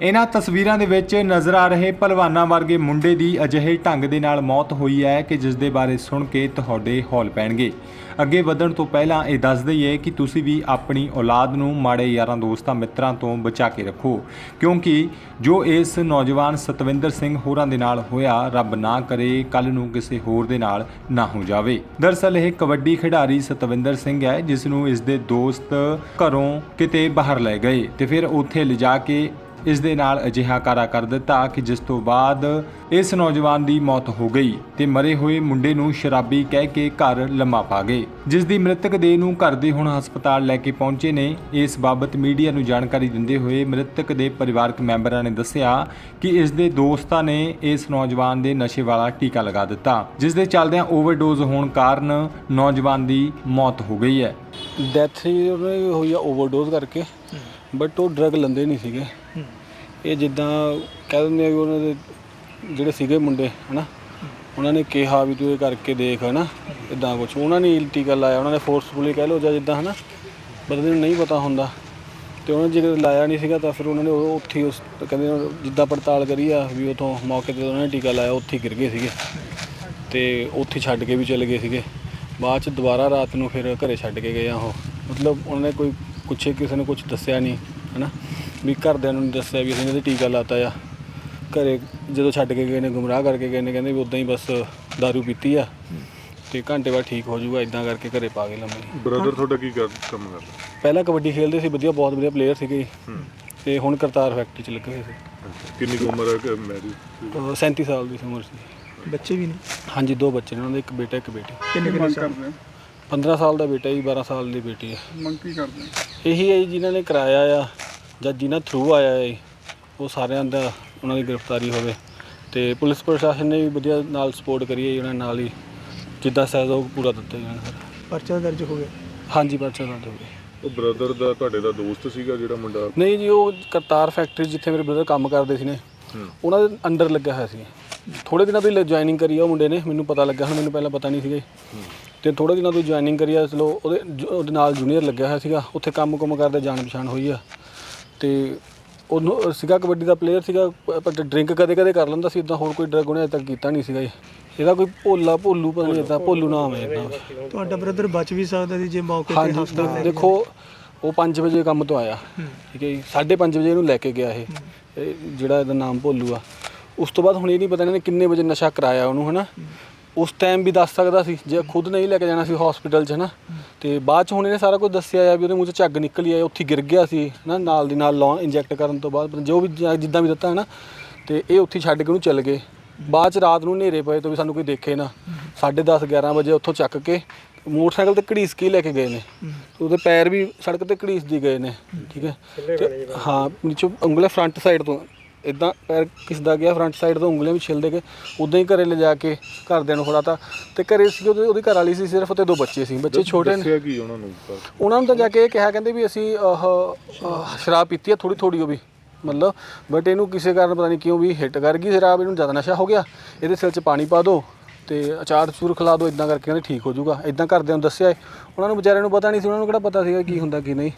ਇਹਨਾਂ ਤਸਵੀਰਾਂ ਦੇ ਵਿੱਚ ਨਜ਼ਰ ਆ ਰਹੇ ਪਹਿਲਵਾਨਾਂ ਵਰਗੇ ਮੁੰਡੇ ਦੀ ਅਜਿਹੇ ਢੰਗ ਦੇ ਨਾਲ ਮੌਤ ਹੋਈ ਹੈ ਕਿ ਜਿਸ ਦੇ ਬਾਰੇ ਸੁਣ ਕੇ ਤੁਹਾਡੇ ਹੌਲ ਪੈਣਗੇ। ਅੱਗੇ ਵਧਣ ਤੋਂ ਪਹਿਲਾਂ ਇਹ ਦੱਸ ਦਈਏ ਕਿ ਤੁਸੀਂ ਵੀ ਆਪਣੀ ਔਲਾਦ ਨੂੰ ਮਾੜੇ ਯਾਰਾਂ ਦੋਸਤਾਂ ਮਿੱਤਰਾਂ ਤੋਂ ਬਚਾ ਕੇ ਰੱਖੋ, ਕਿਉਂਕਿ ਜੋ ਇਸ ਨੌਜਵਾਨ ਸਤਵਿੰਦਰ ਸਿੰਘ ਹੋਰਾਂ ਦੇ ਨਾਲ ਹੋਇਆ, ਰੱਬ ਨਾ ਕਰੇ ਕੱਲ ਨੂੰ ਕਿਸੇ ਹੋਰ ਦੇ ਨਾਲ ਨਾ ਹੋ ਜਾਵੇ। ਦਰਸਲ ਇਹ ਕਬੱਡੀ ਖਿਡਾਰੀ ਸਤਵਿੰਦਰ ਸਿੰਘ ਹੈ, ਜਿਸ ਨੂੰ ਇਸ ਦੇ ਦੋਸਤ ਘਰੋਂ ਕਿਤੇ ਬਾਹਰ ਲੈ ਗਏ ਤੇ ਫਿਰ ਉੱਥੇ ਲਿਜਾ ਕੇ ਇਸ ਦੇ ਨਾਲ ਅਜਿਹਾ ਕਾਰਾ ਕਰ ਦਿੱਤਾ ਕਿ ਜਿਸ ਤੋਂ ਬਾਅਦ ਇਸ ਨੌਜਵਾਨ ਦੀ ਮੌਤ ਹੋ ਗਈ ਤੇ ਮਰੇ ਹੋਏ ਮੁੰਡੇ ਨੂੰ ਸ਼ਰਾਬੀ ਕਹਿ ਕੇ ਘਰ ਲੰਮਾ ਪਾ ਗਏ। ਜਿਸ ਦੀ ਮ੍ਰਿਤਕ ਦੇਹ ਨੂੰ ਘਰ ਦੇ ਹੁਣ ਹਸਪਤਾਲ ਲੈ ਕੇ ਪਹੁੰਚੇ ਨੇ ਇਸ ਬਾਬਤ ਮੀਡੀਆ ਨੂੰ ਜਾਣਕਾਰੀ ਦਿੰਦੇ ਹੋਏ ਮ੍ਰਿਤਕ ਦੇ ਪਰਿਵਾਰਕ ਮੈਂਬਰਾਂ ਨੇ ਦੱਸਿਆ ਕਿ ਇਸ ਦੇ ਦੋਸਤਾਂ ਨੇ ਇਸ ਨੌਜਵਾਨ ਦੇ ਨਸ਼ੇ ਵਾਲਾ ਟੀਕਾ ਲਗਾ ਦਿੱਤਾ ਜਿਸ ਦੇ ਚੱਲਦਿਆਂ ਓਵਰਡੋਜ਼ ਹੋਣ ਕਾਰਨ ਨੌਜਵਾਨ ਦੀ ਮੌਤ ਹੋ ਗਈ ਹੈ। ਡੈਥ ਦੀ ਹੋਈ ਆ ਓਵਰਡੋਜ਼ ਕਰਕੇ ਬਟ ਉਹ ਡਰਗ ਲੈਂਦੇ ਨਹੀਂ ਸੀਗੇ। ਇਹ ਜਿੱਦਾਂ ਕਹਿ ਦਿੰਦੇ ਆ ਵੀ ਉਹਨਾਂ ਦੇ ਜਿਹੜੇ ਸੀਗੇ ਮੁੰਡੇ, ਹਨਾ, ਉਹਨਾਂ ਨੇ ਕਿਹਾ ਵੀ ਤੂੰ ਇਹ ਕਰਕੇ ਦੇਖ, ਹਨਾ ਇਦਾਂ ਕੁਝ ਉਹਨਾਂ ਨੇ ਟੀਕਾ ਲਾਇਆ, ਉਹਨਾਂ ਨੇ ਫੋਰਸਫੁਲੀ ਕਹਿ ਲਓ ਜਾਂ ਜਿੱਦਾਂ, ਹਨਾ, ਬੰਦੇ ਨੂੰ ਨਹੀਂ ਪਤਾ ਹੁੰਦਾ। ਤੇ ਉਹਨਾਂ ਨੇ ਜੇ ਲਾਇਆ ਨਹੀਂ ਸੀਗਾ ਤਾਂ ਫਿਰ ਉਹਨਾਂ ਨੇ ਉਹ ਉੱਥੇ ਹੀ ਉਸ, ਕਹਿੰਦੇ ਜਿੱਦਾਂ ਪੜਤਾਲ ਕਰੀ ਆ ਵੀ ਉਥੋਂ ਮੌਕੇ ਤੇ ਉਹਨਾਂ ਨੇ ਟੀਕਾ ਲਾਇਆ, ਉੱਥੇ ਗਿਰ ਗਏ ਸੀਗੇ। ਤੇ ਉੱਥੇ ਛੱਡ ਕੇ ਵੀ ਚਲੇ ਗਏ ਸੀਗੇ। ਬਾਅਦ ਚ ਦੁਬਾਰਾ ਰਾਤ ਨੂੰ ਫਿਰ ਘਰੇ ਛੱਡ ਕੇ ਗਏ ਆ ਉਹ। ਮਤਲਬ ਉਹਨਾਂ ਨੇ ਕੋਈ ਪੁੱਛੇ, ਕਿਸੇ ਨੇ ਕੁਝ ਦੱਸਿਆ ਨਹੀਂ। ਹਨਾ? ਵੀ ਘਰਦਿਆਂ ਨੂੰ ਦੱਸਿਆ ਵੀ ਅਸੀਂ ਇਹਨਾਂ ਦੇ ਟੀਕਾ ਲਾਤਾ ਆ। ਘਰੇ ਜਦੋਂ ਛੱਡ ਕੇ ਗਏ ਨੇ ਗੁੰਮਰਾਹ ਕਰਕੇ ਗਏ ਨੇ ਕਹਿੰਦੇ ਵੀ ਉਦਾਂ ਹੀ ਬਸ दारू ਪੀਤੀ ਆ। ਤੇ ਘੰਟੇ ਬਾਅਦ ਠੀਕ ਹੋ ਜਾਊਗਾ ਇਦਾਂ ਕਰਕੇ ਘਰੇ ਪਾ ਗਏ ਲੰਮੇ। ਬ੍ਰਦਰ ਤੁਹਾਡਾ ਕੀ ਕਰ ਕੰਮ ਕਰਦਾ? ਪਹਿਲਾਂ ਕਬੱਡੀ ਖੇਡਦੇ ਸੀ ਵਧੀਆ ਬਹੁਤ ਵਧੀਆ ਪਲੇਅਰ ਸੀਗੇ। ਤੇ ਹੁਣ ਕਰਤਾਰ ਫੈਕਟਰੀ ਚ ਲੱਗੇ ਹੋਏ ਸੀ। ਕਿੰਨੀ ਕੁ ਉਮਰ ਹੈ ਕਿ ਮੈਰਿਜ ਅਹ 37 ਸਾਲ ਦੀ ਉਮਰ ਸੀ। ਬੱਚੇ ਵੀ ਨੇ? ਹਾਂਜੀ ਦੋ ਬੱਚੇ ਨੇ ਉਹਨਾਂ ਦੇ ਇੱਕ ਬੇਟਾ ਇੱਕ ਬੇਟੀ। ਕਿੰਨੇ ਕਿੰਨੇ ਸਾਲ 15 ਸਾਲ ਦਾ ਬੇਟਾ ਜੀ 12 ਸਾਲ ਦੀ ਬੇਟੀ ਹੈ ਮੰਗ ਕੀ ਕਰਦੇ ਇਹੀ ਹੈ ਜੀ ਜਿਨ੍ਹਾਂ ਨੇ ਕਰਾਇਆ ਆ ਜਾਂ ਜਿਨ੍ਹਾਂ ਥਰੂ ਆਇਆ ਹੈ ਉਹ ਸਾਰਿਆਂ ਦਾ ਉਹਨਾਂ ਦੀ ਗ੍ਰਿਫਤਾਰੀ ਹੋਵੇ। ਤੇ ਪੁਲਿਸ ਪ੍ਰਸ਼ਾਸਨ ਨੇ ਵੀ ਵਧੀਆ ਨਾਲ ਸਪੋਰਟ ਕਰੀ ਹੈ ਜੀ ਉਹਨਾਂ ਨਾਲ ਹੀ ਜਿੱਦਾਂ ਸਹਿਯੋਗ ਪੂਰਾ ਦਿੱਤਾ ਜੀ ਉਹਨਾਂ ਨੇ ਸਾਰਾ। ਪਰਚਾ ਦਰਜ ਹੋ ਗਿਆ? ਹਾਂਜੀ ਪਰਚਾ ਦਰਜ ਹੋ ਗਿਆ। ਉਹ ਬ੍ਰਦਰ ਦਾ ਤੁਹਾਡੇ ਦਾ ਦੋਸਤ ਸੀਗਾ ਜਿਹੜਾ ਮੁੰਡਾ? ਨਹੀਂ ਜੀ ਉਹ ਕਰਤਾਰ ਫੈਕਟਰੀ ਜਿੱਥੇ ਮੇਰੇ ਬ੍ਰਦਰ ਕੰਮ ਕਰਦੇ ਸੀ ਨੇ ਹੂੰ। ਉਹਨਾਂ ਦੇ ਅੰਡਰ ਲੱਗਿਆ ਹੋਇਆ ਸੀ। ਥੋੜੇ ਦਿਨਾਂ ਤੋਂ ਹੀ ਜੁਆਇਨਿੰਗ ਕਰੀ ਆ ਉਹ ਮੁੰਡੇ ਨੇ ਮੈਨੂੰ ਪਤਾ ਲੱਗਾ ਹੁਣ ਮੈਨੂੰ ਪਹਿਲਾਂ ਪਤਾ ਨਹੀਂ ਸੀਗਾ। ਤੇ ਥੋੜੇ ਦਿਨਾਂ ਤੋਂ ਜੁਆਇਨਿੰਗ ਕਰੀ ਆ ਚਲੋ ਉਹਦੇ ਜ- ਉਹਦੇ ਨਾਲ ਜੂਨੀਅਰ ਲੱਗਿਆ ਹੋਇਆ ਸੀਗਾ ਉੱਥੇ ਕੰਮ ਕੁਮ ਕਰਦੇ ਜਾਣ ਪਛਾਣ ਹੋਈ ਆ। ਤੇ ਉਹਨੂੰ ਸੀਗਾ ਕਬੱਡੀ ਦਾ ਪਲੇਅਰ ਸੀਗਾ ਪਰ ਡਰਿੰਕ ਕਦੇ ਕਦੇ ਕਰ ਲੈਂਦਾ ਸੀ ਇਦਾਂ ਹੋਰ ਕੋਈ ਡਰਗ ਉਹਨੇ ਅਜੇ ਤੱਕ ਕੀਤਾ ਨਹੀਂ ਸੀਗਾ ਜੀ ਇਹਦਾ ਕੋਈ ਭੋਲਾ ਭੋਲੂ ਪਤਾ ਨਹੀਂ ਇਦਾਂ ਭੋਲੂ ਨਾਮ ਹੈ ਇਦਾਂ ਤੁਹਾਡਾ ਬ੍ਰਦਰ ਬਚ ਵੀ ਸਕਦਾ ਸੀ ਜੇ ਮੌਕੇ ਤੇ ਹਾਂਜੀ ਹਸਪਤਾਲ ਦੇਖੋ ਉਹ 5 ਵਜੇ ਕੰਮ ਤੋਂ ਆਇਆ। ਠੀਕ ਹੈ ਜੀ 5:30 ਵਜੇ ਇਹਨੂੰ ਲੈ ਕੇ ਗਿਆ ਇਹ। ਇਹ ਜਿਹੜਾ ਇਹਦਾ ਨਾਮ ਭੋਲੂ ਆ। ਉਸ ਤੋਂ ਬਾਅਦ ਹੁਣ ਇਹ ਨਹੀਂ ਪਤਾ ਇਹਨਾਂ ਨੇ ਕਿੰਨੇ ਵਜੇ ਨਸ਼ਾ ਕਰਾਇਆ ਉਹਨੂੰ ਹਨਾ? ਉਸ ਟਾਈਮ ਵੀ ਦੱਸ ਸਕਦਾ ਸੀ ਜੇ ਖੁਦ ਨਹੀਂ ਲੈ ਕੇ ਜਾਣਾ ਸੀ ਹਸਪੀਟਲ 'ਚ ਹਨਾ ਤੇ ਬਾਅਦ 'ਚ ਹੁਣ ਇਹਨੇ ਸਾਰਾ ਕੁਝ ਦੱਸਿਆ ਆ ਵੀ ਉਹਦੇ ਮੂੰਹ 'ਚ ਝੱਗ ਨਿਕਲੀ ਆ ਉੱਥੇ ਗਿਰ ਗਿਆ ਸੀ ਹਨਾ ਨਾਲ ਦੀ ਨਾਲ ਲੌਂ ਇੰਜੈਕਟ ਕਰਨ ਤੋਂ ਬਾਅਦ ਜੋ ਵੀ ਜ- ਜਿੱਦਾਂ ਵੀ ਦਿੱਤਾ ਹਨਾ ਤੇ ਇਹ ਉੱਥੇ ਛੱਡ ਕੇ ਉਹਨੂੰ ਚੱਲ ਗਏ। ਬਾਅਦ 'ਚ ਰਾਤ ਨੂੰ ਹਨੇਰੇ ਪਏ ਤੋਂ ਵੀ ਸਾਨੂੰ ਕੋਈ ਦੇਖੇ ਨਾ 10:30 11 ਵਜੇ ਉੱਥੋਂ ਚੱਕ ਕੇ ਮੋਟਰਸਾਈਕਲ ਤੇ ਘੜੀਸ ਕੇ ਹੀ ਲੈ ਕੇ ਗਏ ਨੇ ਉਹਦੇ ਪੈਰ ਵੀ ਸੜਕ ਤੇ ਘੜੀਸ ਦੀ ਗਏ ਨੇ ਠੀਕ ਹੈ ਤੇ ਹਾਂ ਨੀਚੋਂ ਉਂਗਲਾਂ ਫਰੰਟ ਸਾਈਡ ਤੋਂ ਇਦਾਂ ਪੈਰ ਕਿਸਦਾ ਗਿਆ ਫਰੰਟ ਸਾਈਡ ਤੋਂ ਉਂਗਲੀਆਂ ਵੀ ਛਿਲਦੇ ਗਏ। ਉਦਾਂ ਹੀ ਘਰੇ ਲਿਜਾ ਕੇ ਘਰਦਿਆਂ ਨੂੰ ਫੜਾਤਾ। ਤੇ ਘਰੇ ਸੀ ਉਹਦੇ ਉਹਦੀ ਘਰ ਵਾਲੀ ਸੀ ਸਿਰਫ ਤੇ ਦੋ ਬੱਚੇ ਸੀ। ਬੱਚੇ ਛੋਟੇ ਨੇ। ਦੱਸਿਆ ਕੀ ਉਹਨਾਂ ਨੂੰ? ਉਹਨਾਂ ਨੂੰ ਤਾਂ ਜਾ ਕੇ ਇਹ ਕਿਹਾ ਕਹਿੰਦੇ ਵੀ ਅਸੀਂ ਆਹ, ਆਹ, ਸ਼ਰਾਬ ਪੀਤੀ ਆ ਥੋੜੀ ਥੋੜੀ ਉਹ ਵੀ। ਮਤਲਬ ਬਟ ਇਹਨੂੰ ਕਿਸੇ ਕਾਰਨ ਪਤਾ ਨਹੀਂ ਕਿਉਂ ਵੀ ਹਿੱਟ ਕਰ ਗਈ ਸ਼ਰਾਬ ਇਹਨੂੰ ਜ਼ਿਆਦਾ ਨਸ਼ਾ ਹੋ ਗਿਆ। ਇਹਦੇ ਸਿਰ 'ਚ ਪਾਣੀ ਪਾ ਦਿਓ ਤੇ ਅਚਾਰ ਚੂਰ ਖਿਲਾ ਦਿਓ ਇਦਾਂ ਕਰਕੇ ਕਹਿੰਦੇ ਠੀਕ ਹੋ ਜਾਊਗਾ। ਇਦਾਂ ਘਰਦਿਆਂ ਨੂੰ ਦੱਸਿਆ ਏ। ਉਹਨਾਂ ਨੂੰ ਵਿਚਾਰਿਆਂ ਨੂੰ ਪਤਾ ਨਹੀਂ ਸੀ ਉਹਨਾਂ ਨੂੰ ਕਿਹੜਾ ਪਤਾ ਸੀਗਾ ਕੀ ਹੁੰਦਾ ਕੀ ਨਹੀਂ।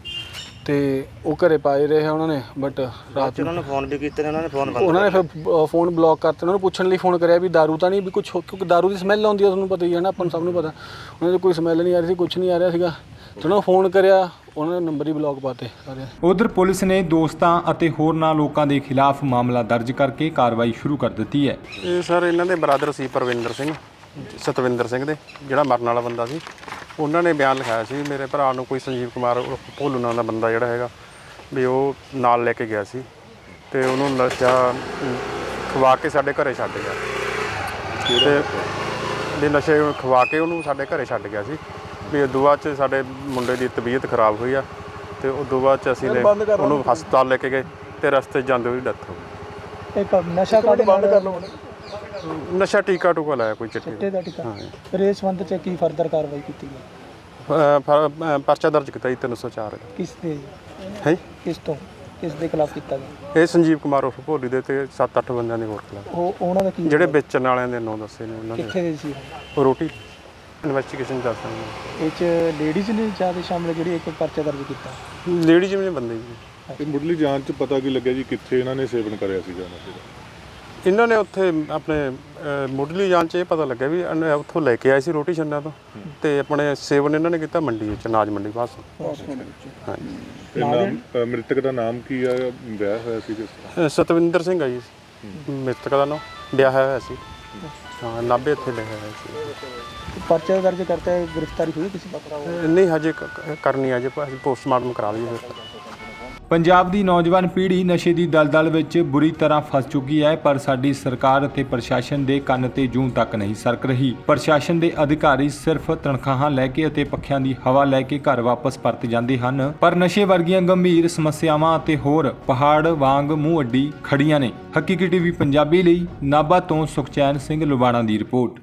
ਤੇ ਉਹ ਘਰੇ ਪਾਏ ਰਹੇ ਉਹਨਾਂ ਨੇ ਬਟ ਰਾਤ ਨੂੰ ਉਹਨਾਂ ਨੇ ਫੋਨ ਵੀ ਕੀਤੇ ਨੇ ਉਹਨਾਂ ਨੇ ਫੋਨ ਬੰਦ ਉਹਨਾਂ ਨੇ ਫਿਰ ਅ, ਫੋਨ ਬਲੌਕ ਕਰਤੇ ਉਹਨਾਂ ਨੂੰ ਪੁੱਛਣ ਲਈ ਫੋਨ ਕਰਿਆ ਵੀ दारू ਤਾਂ ਨਹੀਂ ਵੀ ਕੁਝ ਕਿਉਂਕਿ दारू ਦੀ ਸਮੈਲ ਆਉਂਦੀ ਆ ਤੁਹਾਨੂੰ ਪਤਾ ਹੀ ਹੈ ਨਾ ਆਪਾਂ ਨੂੰ ਸਭ ਨੂੰ ਪਤਾ ਉਹਨਾਂ ਦੀ ਕੋਈ ਸਮੈਲ ਨਹੀਂ ਆ ਰਹੀ ਸੀ ਕੁਝ ਨਹੀਂ ਆ ਰਿਹਾ ਸੀਗਾ ਤੇ ਉਹਨਾਂ ਨੂੰ ਫੋਨ ਕਰਿਆ ਉਹਨਾਂ ਨੇ ਨੰਬਰ ਹੀ ਬਲੌਕ ਪਾਤੇ ਸਾਰੇ ਉਧਰ ਪੁਲਿਸ ਨੇ ਦੋਸਤਾਂ ਅਤੇ ਹੋਰਨਾਂ ਲੋਕਾਂ ਦੇ ਖਿਲਾਫ ਮਾਮਲਾ ਦਰਜ ਕਰਕੇ ਕਾਰਵਾਈ ਸ਼ੁਰੂ ਕਰ ਦਿੱਤੀ ਹੈ ਇਹ ਸਰ ਇਹਨਾਂ ਦੇ ਬ੍ਰਦਰ ਸੀ ਪਰਵਿੰਦਰ ਸਿੰਘ ਸਤਵਿੰਦਰ ਸਿੰਘ ਦੇ ਜਿਹੜਾ ਮਰਨ ਵਾਲਾ ਬੰਦਾ ਸੀ ਉਹਨਾਂ ਨੇ ਬਿਆਨ ਲਿਖਾਇਆ ਸੀ ਮੇਰੇ ਭਰਾ ਨੂੰ ਕੋਈ ਸੰਜੀਵ ਕੁਮਾਰ ਉਰਫ ਭੋਲੂ ਨਾਂ ਦਾ ਬੰਦਾ ਜਿਹੜਾ ਹੈਗਾ ਵੀ ਉਹ ਨਾਲ ਲੈ ਕੇ ਗਿਆ ਸੀ ਤੇ ਉਹਨੂੰ ਨਸ਼ਾ ਖਵਾ ਕੇ ਸਾਡੇ ਘਰੇ ਛੱਡ ਗਿਆ। ਤੇ ਵੀ ਨਸ਼ੇ ਖਵਾ ਕੇ ਉਹਨੂੰ ਸਾਡੇ ਘਰੇ ਛੱਡ ਗਿਆ ਸੀ। ਵੀ ਉਦੋਂ ਬਾਅਦ ਚ ਸਾਡੇ ਮੁੰਡੇ ਦੀ ਤਬੀਅਤ ਖਰਾਬ ਹੋਈ ਆ ਤੇ ਉਦੋਂ ਬਾਅਦ ਚ ਅਸੀਂ ਨੇ ਉਹਨੂੰ ਹਸਪਤਾਲ ਲੈ ਕੇ ਗਏ ਤੇ ਰਸਤੇ 'ਚ ਜਾਂਦੇ ਉਹਦੀ ਡੈਥ ਹੋ ਗਈ। ਇੱਕ ਨਸ਼ਾ ਕਾਡੇ ਬੰਦ ਕਰ ਲਓ। ਨਸ਼ਾ ਟੀਕਾ ਟੂਕਾ ਲਾਇਆ ਕੋਈ ਚਿੱਟੇ ਚਿੱਟੇ ਦਾ ਟਿਕਾ। ਫਿਰ ਇਸ ਸੰਬੰਧ ਚ ਕੀ ਫਰਦਰ ਕਾਰਵਾਈ ਕੀਤੀ ਗਈ? ਅ, ਫ- ਅ, ਪਰਚਾ ਦਰਜ ਕੀਤਾ ਜੀ 304 ਦਾ ਕਿਸ ਦੇ? ਹੈ? ਕਿਸ ਤੋਂ? ਕਿਸ ਦੇ ਖਿਲਾਫ ਕੀਤਾ ਗਿਆ? ਇਹ ਸੰਜੀਵ ਕੁਮਾਰ ਉਰਫ ਭੋਲੀ ਦੇ ਤੇ 7-8 ਬੰਦਿਆਂ ਦੇ ਹੋਰ ਖਿਲਾਫ। ਉਹ ਉਹਨਾਂ ਦਾ ਕੀ ਜਿਹੜੇ ਵੇਚਣ ਵਾਲਿਆਂ ਦੇ ਨਾਂ ਦੱਸੇ ਨੇ ਉਹਨਾਂ ਦੇ। ਕਿੱਥੇ ਦੇ ਸੀ ਉਹ? ਰੋਟੀ ਇਨਵੈਸਟੀਗੇਸ਼ਨ ਦੱਸ ਰਹੇ ਇਹ ਚ ਲੇਡੀਜ਼ ਨੇ ਜ਼ਿਆਦਾ ਸ਼ਾਮਲ ਜਿਹੜੀ ਇੱਕ ਪਰਚਾ ਦਰਜ ਕੀਤਾ? ਨੇ ਲੇਡੀ ਜਿਵੇਂ ਬੰਦੇ ਜੀ ਤੇ ਮੁੱਢਲੀ ਜਾਂਚ ਚ ਪਤਾ ਕੀ ਲੱਗਿਆ ਜੀ ਕਿੱਥੇ ਇਹਨਾਂ ਨੇ ਸੇਵਨ ਕਰਿਆ ਸੀਗਾ ਨਸ਼ੇ ਦਾ ਇਹਨਾਂ ਨੇ ਉੱਥੇ ਆਪਣੇ ਅਹ, ਮੁੱਢਲੀ ਜਾਂਚ 'ਚ ਇਹ ਪਤਾ ਲੱਗਿਆ ਵੀ ਇਹਨੇ ਉੱਥੋਂ ਲੈ ਕੇ ਆਏ ਸੀ ਰੋਟੀ ਛੰਨਾ ਤੋਂ ਤੇ ਆਪਣੇ ਸੇਵਨ ਇਹਨਾਂ ਨੇ ਕੀਤਾ ਮੰਡੀ ਵਿੱਚ ਅਨਾਜ ਮੰਡੀ ਪਾਸ ਹਾਂਜੀ। ਤੇ ਨਾਮ ਅ, ਮ੍ਰਿਤਕ ਦਾ ਨਾਮ ਕੀ ਆ? ਵਿਆਹ ਹੋਇਆ ਸੀ ਕਿਸ ਤਰ੍ਹਾਂ? ਅਹ, ਸਤਵਿੰਦਰ ਸਿੰਘ ਆ ਜੀ। ਮ੍ਰਿਤਕ ਦਾ ਨਾਮ। ਵਿਆਹ ਹੋਇਆ ਸੀ। ਹਾਂ। ਨਾਭੇ ਇੱਥੇ ਲਿਖਿਆ ਹੋਇਆ ਸੀ। ਪਰਚਾ ਦਰਜ ਕਰਤਾ ਹੈ ਗ੍ਰਿਫਤਾਰੀ ਹੋਈ ਕਿਸੇ ਅਹ, ਨਹੀਂ ਹਜੇ ਕ- ਕ- ਕਰਨੀ ਆ ਜੇ ਪੋਸਟਮਾਰਟਮ ਕਰਾ ਲਈਏ ਫਿਰ। ਪੰਜਾਬ ਦੀ ਨੌਜਵਾਨ ਪੀੜ੍ਹੀ ਨਸ਼ੇ ਦੀ ਦਲਦਲ ਵਿੱਚ ਬੁਰੀ ਤਰ੍ਹਾਂ ਫਸ ਚੁੱਕੀ ਹੈ, ਪਰ ਸਾਡੀ ਸਰਕਾਰ ਅਤੇ ਪ੍ਰਸ਼ਾਸਨ ਦੇ ਕੰਨ ਤੇ ਜੂੰ ਤੱਕ ਨਹੀਂ ਸਰਕ ਰਹੀ। ਪ੍ਰਸ਼ਾਸਨ ਦੇ ਅਧਿਕਾਰੀ ਸਿਰਫ ਤਨਖਾਹਾਂ ਲੈ ਕੇ ਅਤੇ ਪੱਖਿਆਂ ਦੀ ਹਵਾ ਲੈ ਕੇ ਘਰ ਵਾਪਸ ਪਰਤ ਜਾਂਦੇ ਹਨ, ਪਰ ਨਸ਼ੇ ਵਰਗੀਆਂ ਗੰਭੀਰ ਸਮੱਸਿਆਵਾਂ ਅਤੇ ਹੋਰ ਪਹਾੜ ਵਾਂਗ ਮੂੰਹ ਅੱਡੀ ਖੜੀਆਂ ਨੇ। ਹਕੀਕੀ ਟੀਵੀ ਪੰਜਾਬੀ ਲਈ ਨਾਭਾ ਤੋਂ ਸੁਖਚੈਨ ਸਿੰਘ ਲੁਬਾਣਾ ਦੀ ਰਿਪੋਰਟ।